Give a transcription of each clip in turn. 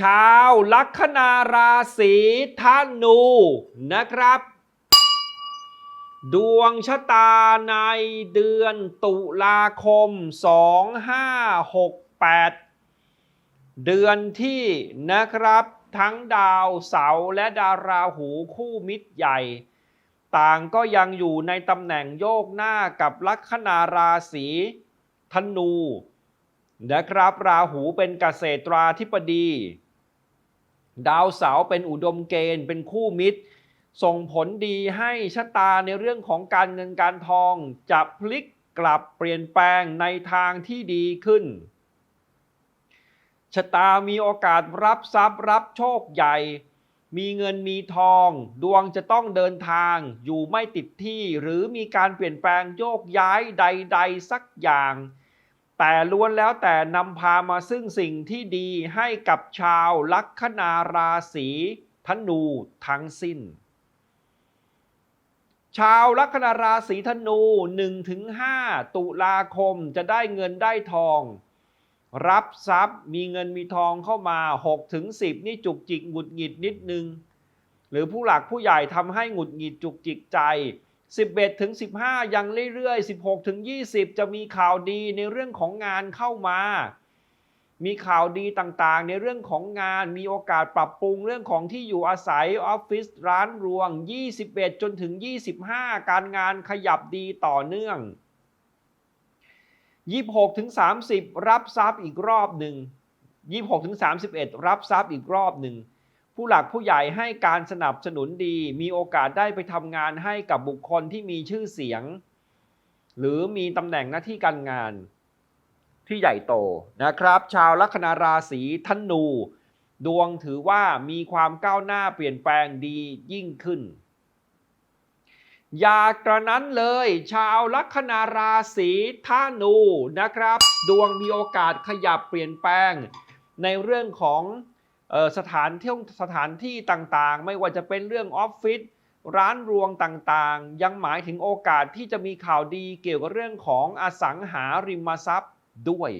ชาวลัคนาราศีธนูนะครับ ดวงชะตาในเดือนตุลาคม 2568 เดือนที่นะครับทั้งดาวเสาร์และดาราหูคู่มิตรใหญ่ ต่างก็ยังอยู่ในตำแหน่งโยกหน้ากับลัคนาราศีธนูนะครับ ราหูเป็นเกษตราธิบดี ดาวเสาเป็นอุดมเกณฑ์ เป็นคู่มิตร ส่งผลดีให้ชะตาในเรื่องของการเงินการทองจะพลิกกลับเปลี่ยนแปลงในทางที่ดีขึ้น ชะตามีโอกาสรับทรัพย์รับโชคใหญ่ มีเงินมีทอง ดวงจะต้องเดินทางอยู่ไม่ติดที่ หรือมีการเปลี่ยนแปลงโยกย้ายใด ๆ สักอย่าง แต่ล้วนแล้วแต่นำพามาซึ่งสิ่งที่ดีให้กับชาวลัคนาราศีธนูทั้งสิ้น ชาวลัคนาราศีธนู 1-5 ตุลาคมจะได้เงินได้ทอง รับทรัพย์มีเงินมีทองเข้ามา 6-10 นี่จุกจิกหงุดหงิดนิดนึง หรือผู้หลักผู้ใหญ่ทำให้หงุดหงิดจุกจิกใจ 11ถึง15 ยังเรื่อยๆ 16ถึง20 จะมีข่าวดีในเรื่องของงานเข้ามา มีข่าวดีต่างๆ ในเรื่องของงาน มีโอกาสปรับปรุงเรื่องของที่อยู่อาศัยออฟฟิศร้านรวง 21 จนถึง 25 การงานขยับดีต่อเนื่อง 26ถึง30 รับทรัพย์อีกรอบหนึ่ง 26ถึง31 รับทรัพย์อีกรอบหนึ่ง ผู้หลักผู้ใหญ่ให้การสนับสนุนดี มีโอกาสได้ไปทำงานให้กับบุคคลที่มีชื่อเสียง หรือมีตำแหน่งหน้าที่การงานที่ใหญ่โตนะครับ ชาวลัคนาราศีธนู ดวงถือว่ามีความก้าวหน้าเปลี่ยนแปลงดียิ่งขึ้น อย่ากระนั้นเลย ชาวลัคนาราศีธนูนะครับ ดวงมีโอกาสขยับเปลี่ยนแปลงในเรื่องของ สถานที่สถานที่ต่างๆ ไม่ว่าจะเป็นเรื่องออฟฟิศร้านรวงต่างๆ ยังหมายถึงโอกาสที่จะมีข่าวดีเกี่ยวกับเรื่องของอสังหาริมทรัพย์ด้วย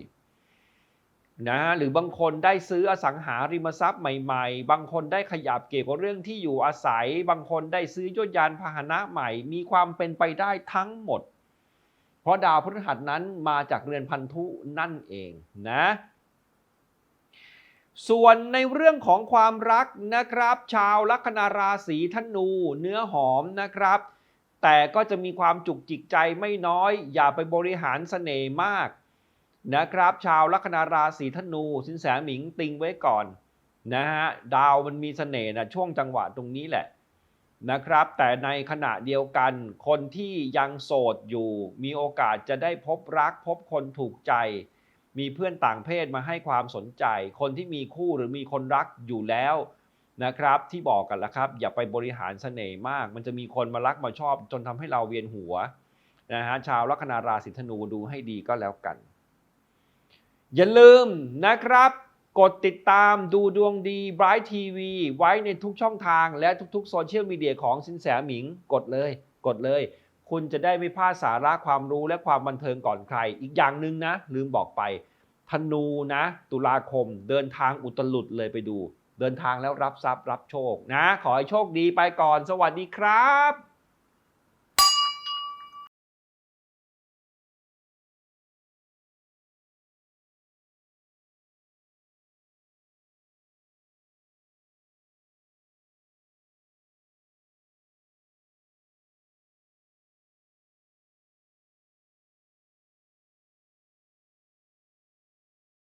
นะหรือบางคนได้ซื้ออสังหาริมทรัพย์ใหม่ ๆ บางคนได้ขยับเกี่ยวกับเรื่องที่อยู่อาศัย บางคนได้ซื้อยนต์ยานพาหนะใหม่ มีความเป็นไปได้ทั้งหมด เพราะดาวพฤหัสนั้นมาจากเรือนพันธุนั่นเองนะ ส่วนในเรื่องของความรักนะครับ ชาวลัคนาราศีธนูเนื้อหอมนะครับ แต่ก็จะมีความจุกจิกใจไม่น้อย อย่าไปบริหารเสน่ห์มากนะครับ ชาวลัคนาราศีธนู สินแสหมิงติงไว้ก่อนนะฮะดาวมันมีเสน่ห์นะช่วงจังหวะตรงนี้แหละนะครับ แต่ในขณะเดียวกัน คนที่ยังโสดอยู่ มีโอกาสจะได้พบรักพบคนถูกใจ มีเพื่อนต่างเพศมาให้ความสนใจ คนที่มีคู่หรือมีคนรักอยู่แล้วนะครับ ที่บอกกันแล้วครับ อย่าไปบริหารเสน่ห์มาก มันจะมีคนมารักมาชอบ จนทำให้เราเวียนหัวนะฮะชาวลัคนาราศีธนูดูให้ดีก็แล้วกัน อย่าลืมนะครับ กดติดตามดูดวงดี Bright TV ไว้ในทุกช่องทางและทุกๆโซเชียลมีเดียของสินแสหมิง กดเลย กดเลย คุณจะได้ไม่พลาดสาระความรู้และความบันเทิงก่อนใคร อีกอย่างหนึ่งนะ ลืมบอกไปธนูนะ ตุลาคมเดินทางอุตลุดเลยไปดู เดินทางแล้วรับทรัพย์รับโชคนะ ขอให้โชคดีไปก่อน สวัสดีครับ